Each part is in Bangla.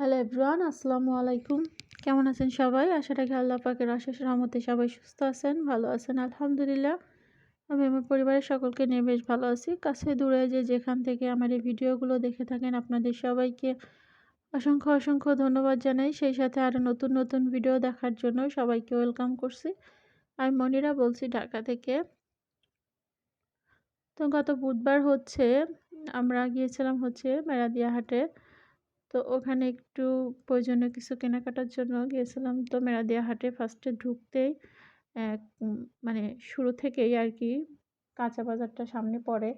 হ্যালো এভরিওয়ান, আসসালামু আলাইকুম। কেমন আছেন সবাই? আশা রাখি আল্লাহ পাকের অশেষ রহমতে সবাই সুস্থ আছেন, ভালো আছেন, আলহামদুলিল্লাহ। আমি আমার পরিবারের সকলকে নিয়ে বেশ ভালো আছি। কাছে দূরে যে যেখান থেকে আমার এই ভিডিওগুলো দেখে থাকেন, আপনাদের সবাইকে অসংখ্য অসংখ্য ধন্যবাদ জানাই। সেই সাথে আরও নতুন নতুন ভিডিও দেখার জন্য সবাইকে ওয়েলকাম করছি। আমি মনিরা বলছি ঢাকা থেকে। তো গত বুধবার হচ্ছে আমরা গিয়েছিলাম হচ্ছে মেরাদিয়া হাটে। তো ওখানে একটু প্রয়োজনীয় কিছু কেনাকাটার জন্য গিয়েছিলাম। তো মেরাদিয়া হাটে ফার্স্টে ঢুকতেই মানে শুরু থেকেই আর কি কাঁচা বাজারটা সামনে পড়ে।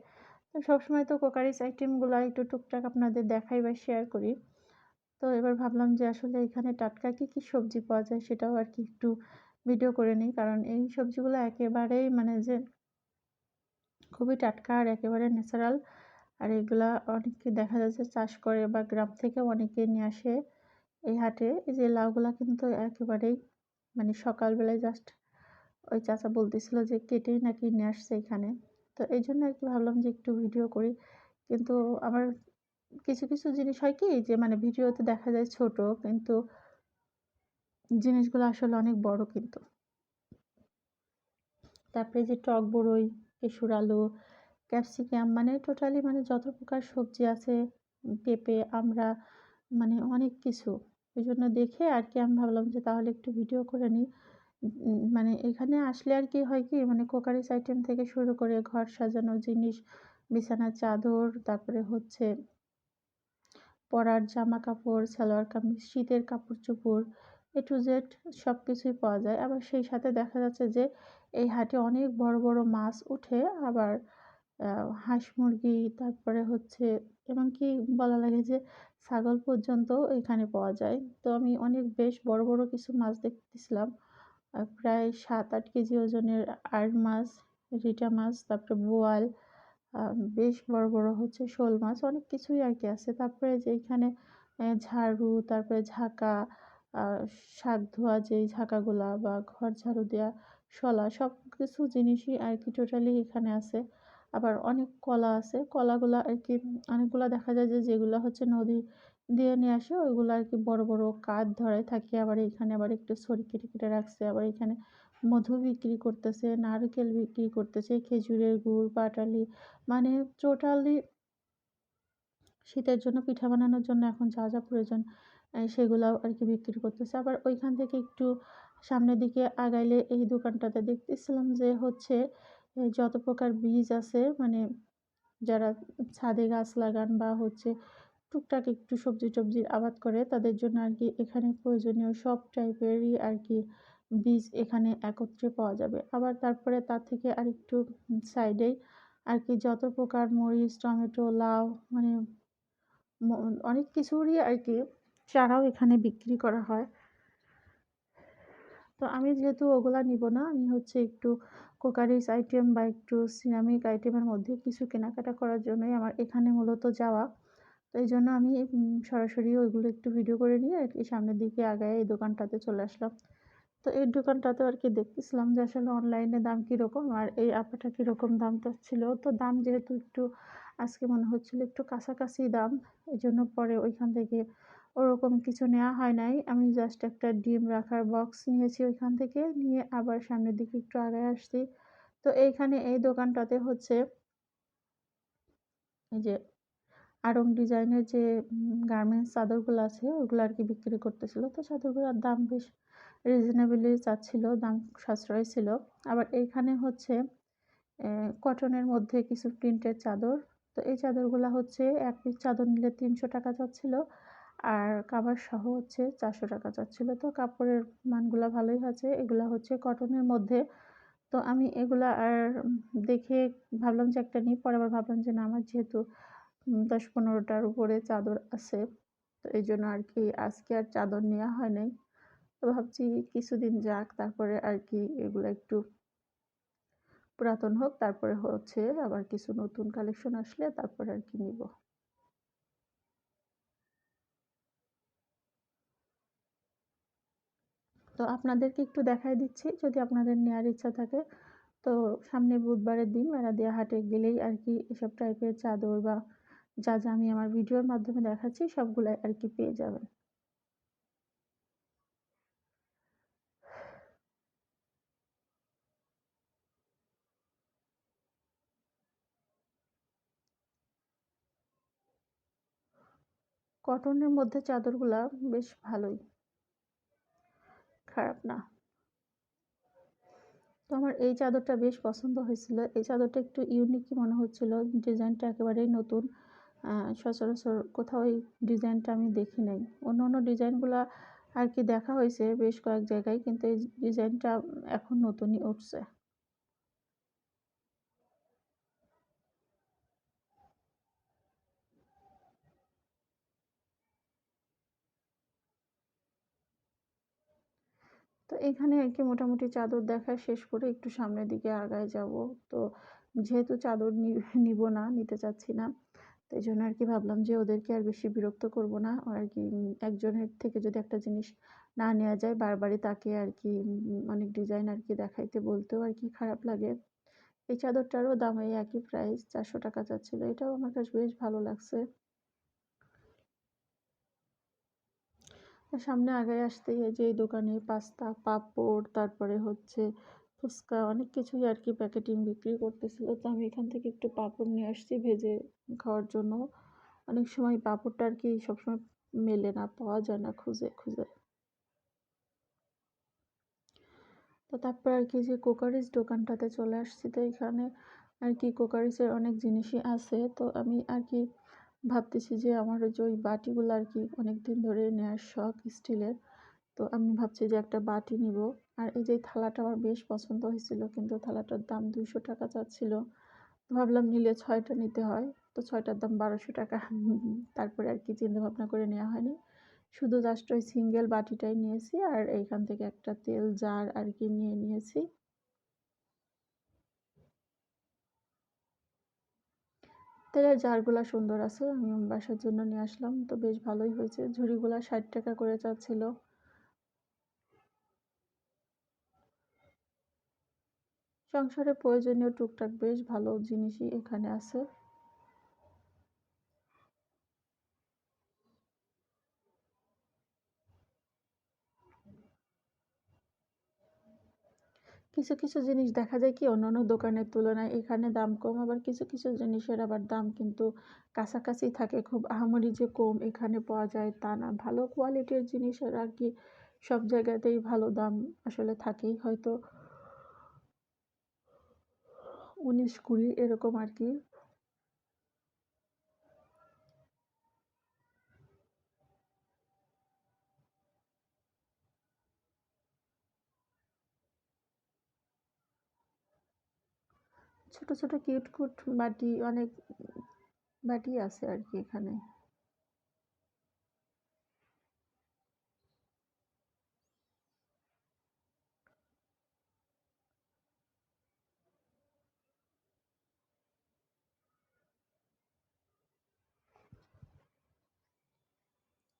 তো সবসময় তো কোকারিস আইটেমগুলো একটু টুকটাক আপনাদের দেখাই বা শেয়ার করি। তো এবার ভাবলাম যে আসলে এখানে টাটকা কী কী সবজি পাওয়া যায় সেটাও আর কি একটু ভিডিও করে নিই। কারণ এই সবজিগুলো একেবারেই মানে যে খুবই টাটকা আর একেবারে ন্যাচারাল আর এগুলা অনেকে দেখা যাচ্ছে চাষ করে বা গ্রাম থেকেও অনেকে নিয়ে আসে এই হাটে। এই যে লাউগুলা কিন্তু একেবারেই মানে সকালবেলায় জাস্ট ওই চাচা বলতেছিল যে কেটেই নাকি নিয়ে আসছে এখানে। তো এই জন্য আর কি ভাবলাম যে একটু ভিডিও করি। কিন্তু আমার কিছু কিছু জিনিস হয় কি যে মানে ভিডিওতে দেখা যায় ছোট, কিন্তু জিনিসগুলো আসলে অনেক বড় কিন্তু। তারপরে যে টক বড়ই, কেশুর আলু ক্যাপসিকাম মানে টোটালি মানে যত প্রকার সবজি আছে, পেঁপে আমরা মানে অনেক কিছু। ওই জন্য দেখে আর কি আমি ভাবলাম যে তাহলে একটু ভিডিও করে নিই। মানে এখানে আসলে আর কি হয় কি মানে কোকারিস আইটেম থেকে শুরু করে ঘর সাজানোর জিনিস, বিছানার চাদর, তারপরে হচ্ছে পরার জামা কাপড় সালোয়ার কামিজ, শীতের কাপড় চোপড় এ টু জেড সব কিছুই পাওয়া যায়। আবার সেই সাথে দেখা যাচ্ছে যে এই হাটে অনেক বড় বড় মাছ উঠে আবার হাঁস মুরগি, তারপরে হচ্ছে এমনকি বলা লাগে যে ছাগল পর্যন্ত এখানে পাওয়া যায়। তো আমি অনেক বেশ বড় বড় কিছু মাছ দেখতেছিলাম। প্রায় সাত আট কেজি ওজনের আর মাছ, রিটা মাছ, তারপরে বোয়াল বেশ বড় বড় হচ্ছে শোল মাছ, অনেক কিছুই আর কি আছে। তারপরে যে এখানে ঝাড়ু, তারপরে ঝাঁকা শাক ধোয়া, যেই ঝাঁকাগুলা বা ঘর ঝাড়ু দেওয়া শলা সব কিছু জিনিসই আর কি টোটালি এখানে আছে। আবার অনেক কলা আছে। কলাগুলা আর কি অনেকগুলো দেখা যায় যে, যেগুলো হচ্ছে নদী দিয়ে নিয়ে আসে, ওইগুলো আর কি বড় বড় কাঠ ধরে থাকে। আবার এখানে আবার একটু ছড়ি কেটে কেটে রাখছে। আবার এখানে মধু বিক্রি করতেছে, নারকেল বিক্রি করতেছে, খেজুরের গুড়, পাটালি মানে টোটালি শীতের জন্য, পিঠা বানানোর জন্য এখন যা যা প্রয়োজন সেগুলাও আর কি বিক্রি করতেছে। আবার ওইখান থেকে একটু সামনের দিকে আগাইলে এই দোকানটাতে দেখতেছিলাম যে, হচ্ছে যত প্রকার বীজ আছে মানে যারা ছাদে গাছ লাগান বা হচ্ছে টুকটাক একটু সবজি টবজির আবাদ করে, তাদের জন্য আর কি এখানে প্রয়োজনীয় সব টাইপেরই আর কি বীজ এখানে একত্রে পাওয়া যাবে। আবার তারপরে তার থেকে আর একটু সাইডেই আর কি যত প্রকার মরিচ, টমেটো, লাউ মানে অনেক কিছুরই আর কি চারাও এখানে বিক্রি করা হয়। তো আমি যেহেতু ওগুলা নিব না, আমি হচ্ছে একটু কোকারিস আইটেম বা একটু সিরামিক আইটেমের মধ্যে কিছু কেনাকাটা করার জন্যই আমার এখানে মূলত যাওয়া। তো এই জন্য আমি সরাসরি ওইগুলো একটু ভিডিও করে নিয়ে আর কি সামনের দিকে আগায় এই দোকানটাতে চলে আসলাম। তো এই দোকানটাতে আর কি দেখতেছিলাম যে আসলে অনলাইনে দাম কীরকম আর এই আপাটা কীরকম দামটা ছিল। তো দাম যেহেতু একটু, আজকে মনে হচ্ছিল একটু কাছাকাছি দাম, এই জন্য পরে ওইখান থেকে ওরকম কিছু নেওয়া হয় নাই। আমি জাস্ট একটা ডিম রাখার বক্স নিয়েছি ওইখান থেকে, নিয়ে আবার সামনের দিকে একটু আগে আসছি। তো এইখানে এই দোকানটাতে হচ্ছে এই যে আড়ং ডিজাইনের যে গার্মেন্টস চাদরগুলো আছে, ওগুলো আর কি বিক্রি করতেছিল। তো চাদরগুলোর দাম বেশ রিজনেবলি চাচ্ছিল, দাম সাশ্রয় ছিল। আবার এইখানে হচ্ছে কটনের মধ্যে কিছু প্রিন্টের চাদর। তো এই চাদরগুলো হচ্ছে, এক পিস চাদর নিলে তিনশো টাকা চাচ্ছিল। আর কাবার সহ হচ্ছে চারশো টাকা চাচ্ছিলো। তো কাপড়ের মানগুলো ভালোই আছে, এগুলা হচ্ছে কটনের মধ্যে। তো আমি এগুলা আর দেখে ভাবলাম যে একটা নিই, পরে আবার ভাবলাম যে না, আমার যেহেতু দশ পনেরোটার উপরে চাদর আছে, তো এই জন্য আর কি আজকে আর চাদর নেওয়া হয় নাই। তো ভাবছি কিছুদিন যাক, তারপরে আর কি এগুলো একটু পুরাতন হোক, তারপরে হচ্ছে আবার কিছু নতুন কালেকশন আসলে তারপরে আর কি নিব। তো আপনাদেরকে একটু দেখাই দিচ্ছি, যদি আপনাদের নেওয়ার ইচ্ছা থাকে। তো সামনে বুধবারের দিন মেলাদিয়া হাটে গেলেই আর কি এসব টাইপের চাদর বা যা যা আমি আমার ভিডিওর মাধ্যমে দেখাচ্ছি, সবগুলাই আর কি পেয়ে যাবেন। কটনের মধ্যে চাদরগুলা বেশ ভালোই। খারাপ না। তো আমার এই চাদরটা বেশ পছন্দ হয়েছিল। এই চাদরটা একটু ইউনিকই মনে হচ্ছিল। ডিজাইনটা একেবারেই নতুন। সচরাচর কোথাও এই ডিজাইনটা আমি দেখি নাই। অন্য অন্য ডিজাইনগুলো আর কি দেখা হয়েছে বেশ কয়েক জায়গায়, কিন্তু এই ডিজাইনটা এখন নতুনই উঠছে। তো এখানে আর কি মোটামুটি চাদর দেখা শেষ করে একটু সামনের দিকে আগায় যাব। তো যেহেতু চাদর নিব না, নিতে চাচ্ছি না, তো এই জন্য আর কি ভাবলাম যে ওদেরকে আর বেশি বিরক্ত করব না। আর কি একজনের থেকে যদি একটা জিনিস না নেওয়া যায়, বারবারই তাকে আর কি অনেক ডিজাইন আর কি দেখাইতে বলতেও আর কি খারাপ লাগে। এই চাদরটারও দাম এই একই প্রাইস চারশো টাকা চাচ্ছিলো। এটাও আমার কাছে বেশ ভালো লাগছে। সামনে আগায় আসতেই যে, এই দোকানে পাস্তা, পাঁপড়, তারপরে হচ্ছে ফুচকা অনেক কিছুই আর কি প্যাকেটিং বিক্রি করতেছিল। তো আমি এখান থেকে একটু পাঁপড় নিয়ে আসছি ভেজে খাওয়ার জন্য। অনেক সময় পাঁপড়টা আর কি সবসময় মেলে না, পাওয়া যায় না খুঁজে খুঁজে। তো তারপর আর কি যে কোকারিজ দোকানটাতে চলে আসছি। তো এখানে আর কি কোকারিজের অনেক জিনিসই আছে। তো আমি আর কি ভাবতেছি যে আমার যে ওই বাটিগুলো আর কি অনেক দিন ধরে নেওয়ার শখ স্টিলের, তো আমি ভাবছি যে একটা বাটি নিব। আর এই যে থালাটা আমার বেশ পছন্দ হয়েছিল, কিন্তু থালাটার দাম দুইশো টাকা চাচ্ছিল। ভাবলাম নিলে ছয়টা নিতে হয়, তো ছয়টার দাম বারোশো টাকা। তারপরে আর কি চিন্তা ভাবনা করে নেওয়া হয়নি। শুধু জাস্ট ওই সিঙ্গেল বাটিটাই নিয়েছি, আর এইখান থেকে একটা তেল জার আর কি নিয়ে নিয়েছি। তেলের জারগুলা সুন্দর আছে, আমি বাসার জন্য নিয়ে আসলাম, তো বেশ ভালোই হয়েছে। ঝুড়িগুলা ষাট টাকা করে চাচ্ছিল। সংসারে প্রয়োজনীয় টুকটাক বেশ ভালো জিনিসই এখানে আছে। কিছু কিছু জিনিস দেখা যায় কি অন্য অন্য দোকানের তুলনায় এখানে দাম কম, আবার কিছু কিছু জিনিসের আবার দাম কিন্তু কাছাকাছি থাকে। খুব আহামরি যে কম এখানে পাওয়া যায় তা না। ভালো কোয়ালিটির জিনিসের আর কি সব জায়গাতেই ভালো দাম আসলে থাকেই। হয়তো উনিশ কুড়ি এরকম আর কি। ছোট ছোট কিউট কুট বাটি অনেক বাটি আছে আর কি এখানে।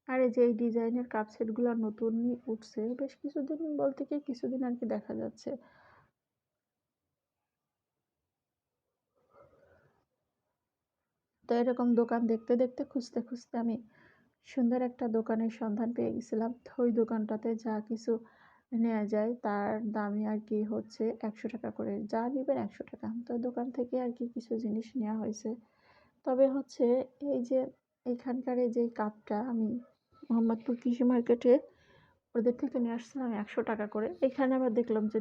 আর এই যে এই ডিজাইনের কাপ সেটগুলো নতুনই উঠছে, বেশ কিছুদিন বলতে কি কিছুদিন আর কি দেখা যাচ্ছে। তো এরকম দোকান দেখতে দেখতে, খুঁজতে খুঁজতে আমি সুন্দর একটা দোকানের সন্ধান পেয়ে গেছিলাম। তো ওই দোকানটাতে যা কিছু নেওয়া যায় তার দামই আর কি হচ্ছে একশো টাকা করে। যা নেবেন একশো টাকা। তো দোকান থেকে আর কি কিছু জিনিস নেওয়া হয়েছে। তবে হচ্ছে এই যে এখানকার এই যে কাপটা আমি মোহাম্মদপুর কৃষি মার্কেটে ওদের থেকে নিয়ে আসছিলাম একশো টাকা করে। এখানে আবার দেখলাম যে